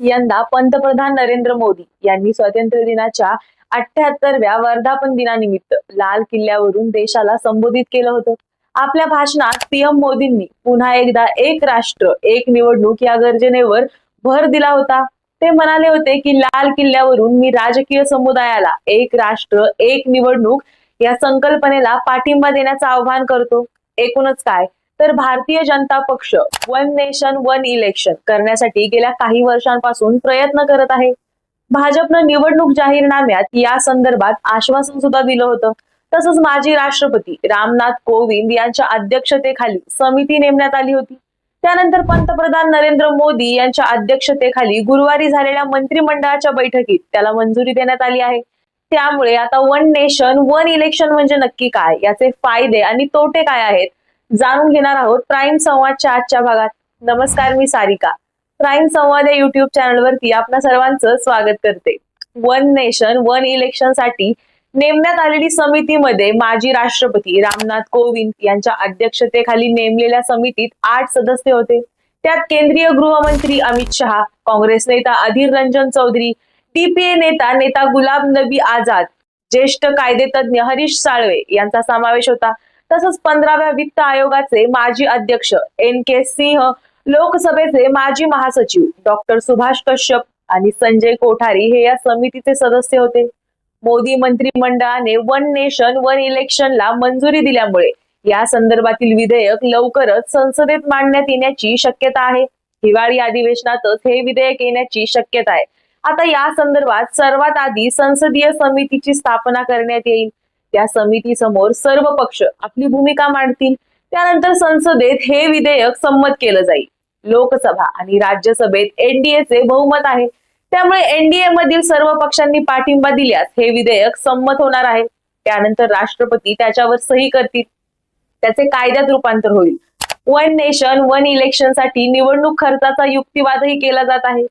यंदा पंतप्रधान नरेंद्र मोदी यांनी स्वातंत्र्य दिनाच्या अठ्याहत्तरव्या वर्धापन दिनानिमित्त लाल किल्ल्यावरून देशाला संबोधित केलं होतं. आपल्या भाषणात पीएम मोदींनी पुन्हा एकदा एक राष्ट्र एक निवडणूक या गर्जनेवर भर दिला होता. ते म्हणाले होते की लाल किल्ल्यावरून मी राजकीय समुदायाला एक राष्ट्र एक निवडणूक या संकल्पनेला पाठिंबा देण्याचं आवाहन करतो. एकूणच काय? तर भारतीय जनता पक्ष वन नेशन वन इलेक्शन करण्यासाठी गेल्या काही वर्षांपासून प्रयत्न करत आहे. भाजपनं निवडणूक जाहीरनाम्यात या संदर्भात आश्वासन सुद्धा दिलं होतं. तसंच माजी राष्ट्रपती रामनाथ कोविंद यांच्या अध्यक्षतेखाली समिती नेमण्यात आली होती. त्यानंतर पंतप्रधान नरेंद्र मोदी यांच्या अध्यक्षतेखाली गुरुवारी झालेल्या मंत्रिमंडळाच्या बैठकीत त्याला मंजुरी देण्यात आली आहे. त्यामुळे आता वन नेशन वन इलेक्शन म्हणजे नक्की काय? याचे फायदे आणि तोटे काय आहेत? जाणून घेणार आहोत प्राईम संवादच्या आजच्या भागात. नमस्कार मी सारिका. प्राईम संवाद या युट्यूब चॅनलवरती आपण सर्वांचं स्वागत करते. वन नेशन वन इलेक्शनसाठी नेमण्यात आलेली समितीमध्ये माजी राष्ट्रपती रामनाथ कोविंद यांच्या अध्यक्षतेखाली नेमलेल्या समितीत आठ सदस्य होते. त्यात केंद्रीय गृहमंत्री अमित शहा काँग्रेस नेता अधीर रंजन चौधरी टीपीए नेता नेता गुलाब नबी आझाद ज्येष्ठ कायदेतज्ञ हरीश साळवे यांचा समावेश होता. तसंच पंधराव्या वित्त आयोगाचे माजी अध्यक्ष एन के सिंह लोकसभेचे माजी महासचिव डॉक्टर सुभाष कश्यप आणि संजय कोठारी हे या समितीचे सदस्य होते. मोदी मंत्रिमंडळाने वन नेशन वन इलेक्शनला मंजुरी दिल्यामुळे या संदर्भातील विधेयक लवकरच संसदेत मांडण्यात येण्याची शक्यता आहे. हिवाळी अधिवेशनातच हे विधेयक येण्याची शक्यता आहे. आता या संदर्भात सर्वात आधी संसदीय समितीची स्थापना करण्यात येईल. त्या समिती समोर सर्व पक्ष आपली भूमिका मांडतील. त्यानंतर संसदेत हे विधेयक संमत केलं जाईल. लोकसभा आणि राज्यसभेत एनडीएचे बहुमत आहे. त्यामुळे एनडीए मधील सर्व पक्षांनी पाठिंबा दिल्यास हे विधेयक संमत होणार आहे. त्यानंतर राष्ट्रपती त्याच्यावर सही करतील. त्याचे कायद्यात रूपांतर होईल. वन नेशन वन इलेक्शनसाठी निवडणूक खर्चाचा युक्तिवादही केला जात आहे.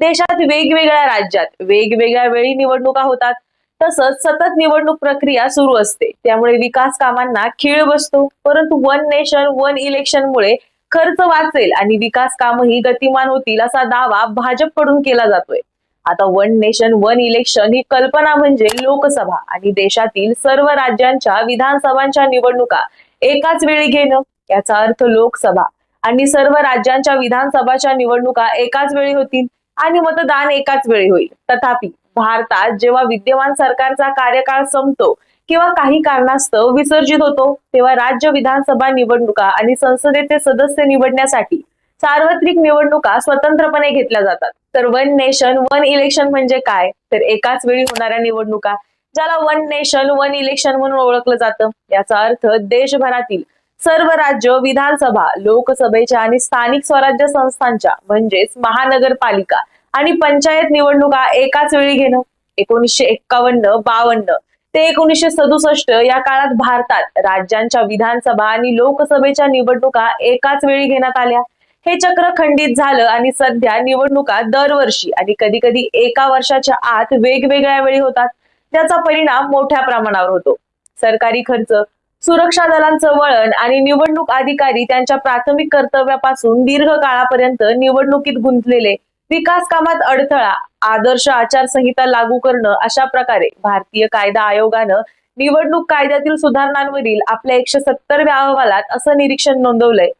देशात वेगवेगळ्या राज्यात वेगवेगळ्या वेळी निवडणुका होतात. तसंच सतत निवडणूक प्रक्रिया सुरू असते. त्यामुळे विकास कामांना खीळ बसतो. परंतु वन नेशन वन इलेक्शनमुळे खर्च वाचेल आणि विकास कामही गतिमान होतील असा दावा भाजपकडून केला जातोय. आता वन नेशन वन इलेक्शन ही कल्पना म्हणजे लोकसभा आणि देशातील सर्व राज्यांच्या विधानसभांच्या निवडणुका एकाच वेळी घेणं. याचा अर्थ लोकसभा. आणि सर्व राज्यांच्या विधानसभाच्या निवडणुका एकाच वेळी होतील आणि मतदान एकाच वेळी होईल. तथापि भारतात जेव्हा विद्यमान सरकारचा कार्यकाळ संपतो किंवा काही कारणास्तव विसर्जित होतो तेव्हा राज्य विधानसभा निवडणुका आणि संसदेचे सदस्य निवडण्यासाठी सार्वत्रिक निवडणुका स्वतंत्रपणे घेतल्या जातात. तर वन नेशन वन इलेक्शन म्हणजे काय? तर एकाच वेळी होणाऱ्या निवडणुका ज्याला वन नेशन वन इलेक्शन म्हणून ओळखलं जातं. याचा अर्थ देशभरातील सर्व राज्य विधानसभा लोकसभेच्या आणि स्थानिक स्वराज्य संस्थांच्या म्हणजेच महानगरपालिका आणि पंचायत निवडणुका एकाच वेळी घेणं एकोणीसशे एक्कावन्न बावन्न ते एकोणीसशे सदुसष्ट या काळात भारतात राज्यांच्या विधानसभा आणि लोकसभेच्या निवडणुका एकाच वेळी घेण्यात आल्या. हे चक्र खंडित झालं आणि सध्या निवडणुका दरवर्षी आणि कधी कधी एका वर्षाच्या आत वेगवेगळ्या वेळी होतात. त्याचा परिणाम मोठ्या प्रमाणावर होतो. सरकारी खर्च सुरक्षा दलांचं वळण आणि निवडणूक अधिकारी त्यांच्या प्राथमिक कर्तव्यापासून दीर्घ काळापर्यंत निवडणुकीत गुंतलेले विकास कामात अडथळा आदर्श आचारसंहिता लागू करणं अशा प्रकारे भारतीय कायदा आयोगानं निवडणूक कायद्यातील सुधारणांवरील आपल्या एकशे सत्तरव्या अहवालात असं निरीक्षण नोंदवलंय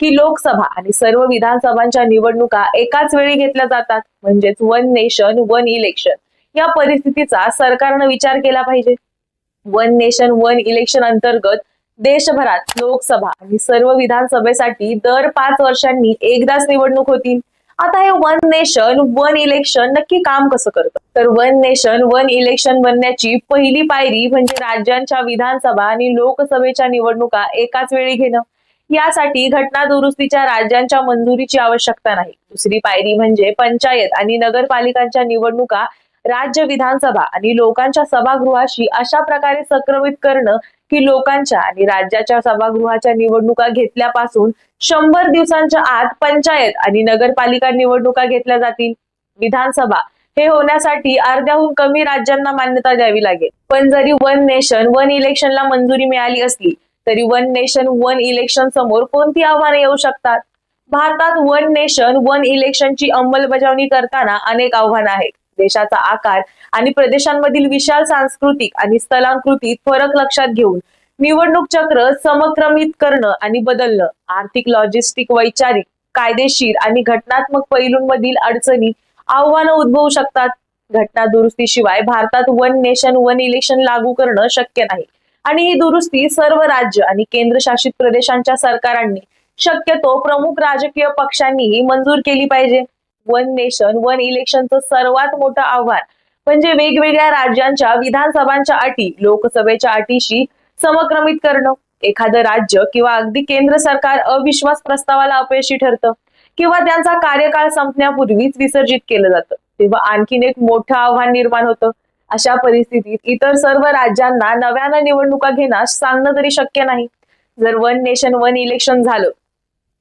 की लोकसभा आणि सर्व विधानसभांच्या निवडणुका एकाच वेळी घेतल्या जातात म्हणजेच वन नेशन वन इलेक्शन. या परिस्थितीचा सरकारनं विचार केला पाहिजे. वन नेशन वन इलेक्शन अंतर्गत देशभरात लोकसभा आणि सर्व विधानसभेसाठी दर पाच वर्षांनी एकदाच निवडणूक होतील. आता हे वन नेशन वन इलेक्शन नक्की काम कसं करतं? तर वन नेशन वन इलेक्शन बनण्याची पहिली पायरी म्हणजे राज्यांच्या विधानसभा आणि लोकसभेच्या निवडणुका एकाच वेळी घेणं. यासाठी घटना दुरुस्तीच्या राज्यांच्या मंजुरीची आवश्यकता नाही. दुसरी पायरी म्हणजे पंचायत आणि नगरपालिकांच्या निवडणुका राज्य विधानसभा आणि लोकांच्या सभागृहाशी अशा प्रकारे संक्रमित करणं की लोकांच्या आणि राज्याच्या सभागृहाच्या निवडणुका घेतल्यापासून शंभर दिवसांच्या आत पंचायत आणि नगरपालिका निवडणुका घेतल्या जातील. विधानसभा हे होण्यासाठी अर्ध्याहून कमी राज्यांना मान्यता द्यावी लागेल. पण जरी वन नेशन वन इलेक्शनला मंजुरी मिळाली असली तरी वन नेशन वन इलेक्शन समोर कोणती आव्हाने येऊ शकतात? भारतात वन नेशन वन इलेक्शनची अंमलबजावणी करताना अनेक आव्हानं आहेत. देशाचा आकार आणि प्रदेशांमधील विशाल सांस्कृतिक आणि स्थलांकृती फरक लक्षात घेऊन निवडणूक चक्र समक्रमित करणं आणि बदलणं आर्थिक लॉजिस्टिक वैचारिक कायदेशीर आणि घटनात्मक पैलूंमधील अडचणी आव्हानं उद्भवू शकतात. घटना दुरुस्तीशिवाय भारतात वन नेशन वन इलेक्शन लागू करणं शक्य नाही. आणि ही दुरुस्ती सर्व राज्य आणि केंद्रशासित प्रदेशांच्या सरकारांनी शक्यतो प्रमुख राजकीय पक्षांनीही मंजूर केली पाहिजे. वन नेशन वन इलेक्शनचं सर्वात मोठं आव्हान. म्हणजे वेगवेगळ्या राज्यांच्या विधानसभांच्या अटी लोकसभेच्या अटीशी समक्रमित करणं. एखादं राज्य किंवा अगदी केंद्र सरकार अविश्वास प्रस्तावाला अपयशी ठरतं. किंवा त्यांचा कार्यकाळ संपण्यापूर्वीच विसर्जित केलं जातं. तेव्हा आणखीन एक मोठं आव्हान निर्माण होतं. अशा परिस्थितीत इतर सर्व राज्यांना नव्यानं निवडणुका घेण्यास सांगणं तरी शक्य नाही. जर वन नेशन वन इलेक्शन झालं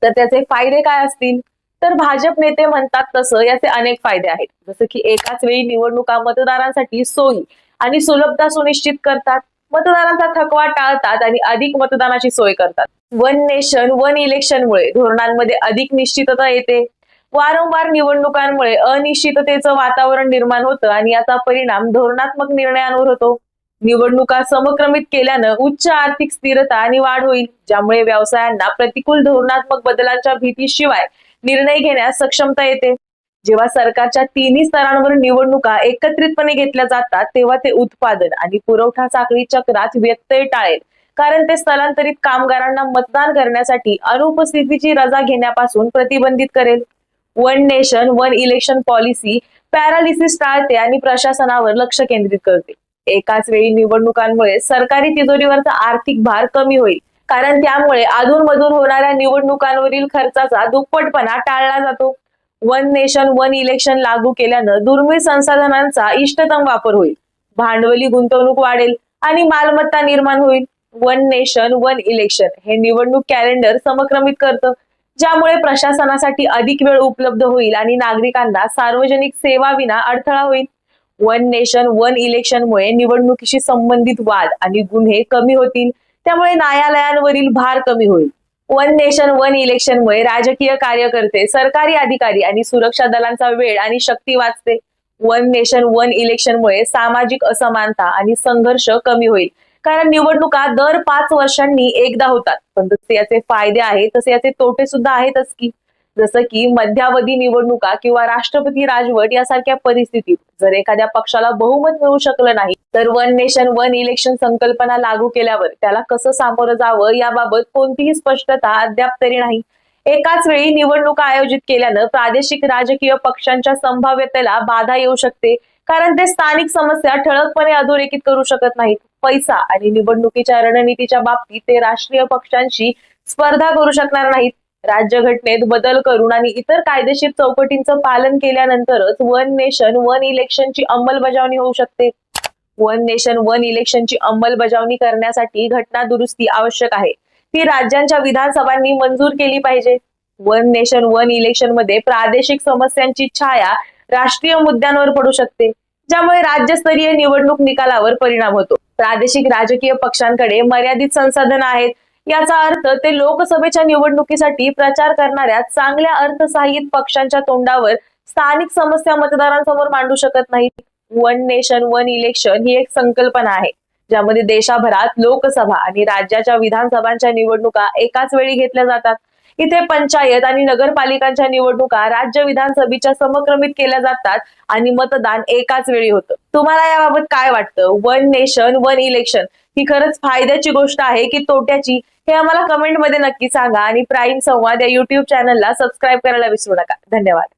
तर त्याचे फायदे काय असतील? तर भाजप नेते म्हणतात तसं याचे अनेक फायदे आहेत. जसं की एकाच वेळी निवडणुका मतदारांसाठी सोयी आणि सुलभता सुनिश्चित करतात. मतदारांचा थकवा टाळतात आणि अधिक मतदानाची सोय करतात. वन नेशन वन इलेक्शनमुळे धोरणांमध्ये अधिक निश्चितता येते. वारंवार निवडणुकांमुळे अनिश्चिततेचं वातावरण निर्माण होतं आणि याचा परिणाम धोरणात्मक निर्णयांवर होतो. निवडणुका समक्रमित केल्यानं उच्च आर्थिक स्थिरता आणि वाढ होईल ज्यामुळे व्यवसायांना प्रतिकूल धोरणात्मक बदलांच्या भीतीशिवाय निर्णय घेण्यास सक्षमता येते. जेव्हा सरकारच्या तिन्ही स्तरांवर निवडणुका एकत्रितपणे घेतल्या जातात तेव्हा ते उत्पादन आणि पुरवठा साखळी चक्रात व्यत्यय टाळेल. कारण ते स्थलांतरित कामगारांना मतदान करण्यासाठी अनुपस्थितीची रजा घेण्यापासून प्रतिबंधित करेल. One nation one election policy paralysis टाळते आणि प्रशासनावर लक्ष केंद्रित करते. एकाच वेळी निवडणुकांमुळे सरकारी तिजोरीवरचा आर्थिक भार कमी होईल. कारण त्यामुळे अधूनमधून होणाऱ्या निवडणुकांवरील खर्चाचा दुप्पटपणा टाळला जातो. वन नेशन वन इलेक्शन लागू केल्यानं दुर्मिळ संसाधनांचा इष्टतम वापर होईल. भांडवली गुंतवणूक वाढेल आणि मालमत्ता निर्माण होईल. वन नेशन वन इलेक्शन हे निवडणूक कॅलेंडर समक्रमित करतं. ज्यामुळे प्रशासनासाठी अधिक वेळ उपलब्ध होईल आणि नागरिकांना सार्वजनिक सेवा विना अडथळा होईल. वन नेशन वन इलेक्शनमुळे निवडणुकीशी संबंधित वाद आणि गुन्हे कमी होतील. त्यामुळे न्यायालयांवरील भार कमी होईल. वन नेशन वन इलेक्शनमुळे राजकीय कार्यकर्ते सरकारी अधिकारी आणि सुरक्षा दलांचा वेळ आणि शक्ती वाचते. वन नेशन वन इलेक्शनमुळे सामाजिक असमानता आणि संघर्ष कमी होईल. कारण निवडणुका दर पाच वर्षांनी एकदा होतात. पण जसे याचे फायदे आहेत तसे याचे तोटे सुद्धा आहेतच की. जसं की मध्यावधी निवडणुका किंवा राष्ट्रपती राजवट यासारख्या परिस्थितीत जर एखाद्या पक्षाला बहुमत मिळू शकलं नाही तर वन नेशन वन इलेक्शन संकल्पना लागू केल्यावर त्याला कसं सामोरं जावं याबाबत कोणतीही स्पष्टता अद्याप तरी नाही. एकाच वेळी निवडणुका आयोजित केल्यानं प्रादेशिक राजकीय पक्षांच्या संभाव्यतेला बाधा येऊ शकते कारण ते स्थानिक समस्या ठळकपणे अधोरेखित करू शकत नाहीत. पैसा आणि निवडणुकीच्या रणनीतीच्या बाबतीत ते राष्ट्रीय पक्षांशी स्पर्धा करू शकणार नाहीत. राज्यघटनेत बदल करून आणि इतर कायदेशीर चौकटींचं पालन केल्यानंतरच वन नेशन वन इलेक्शनची अंमलबजावणी होऊ शकते. वन नेशन वन इलेक्शनची अंमलबजावणी करण्यासाठी घटना दुरुस्ती आवश्यक आहे. ती राज्यांच्या विधानसभांनी मंजूर केली पाहिजे. वन नेशन वन इलेक्शनमध्ये प्रादेशिक समस्यांची छाया राष्ट्रीय मुद्द्यांवर पडू शकते ज्यामुळे राज्यस्तरीय निवडणूक निकालावर परिणाम होतो. प्रादेशिक राजकीय पक्षांकडे मर्यादित संसाधन आहेत. याचा अर्थ ते लोकसभेच्या निवडणुकीसाठी प्रचार करणाऱ्या चांगल्या अर्थसहाय्यित पक्षांच्या तोंडावर स्थानिक समस्या मतदारांसमोर मांडू शकत नाहीत. वन नेशन वन इलेक्शन ही एक संकल्पना आहे. ज्यामध्ये देशाभरात लोकसभा आणि राज्याच्या विधानसभांच्या निवडणुका एकाच वेळी घेतल्या जातात. इथे पंचायत आणि नगरपालिकांच्या निवडणुका राज्य विधानसभेच्या समक्रमित केल्या जातात आणि मतदान एकाच वेळी होतं. तुम्हाला याबाबत काय वाटतं? वन नेशन वन इलेक्शन ही खरंच फायद्याची गोष्ट आहे की तोट्याची हे आम्हाला कमेंटमध्ये नक्की सांगा आणि प्राईम संवाद या युट्यूब चॅनलला सबस्क्राईब करायला विसरू नका. धन्यवाद.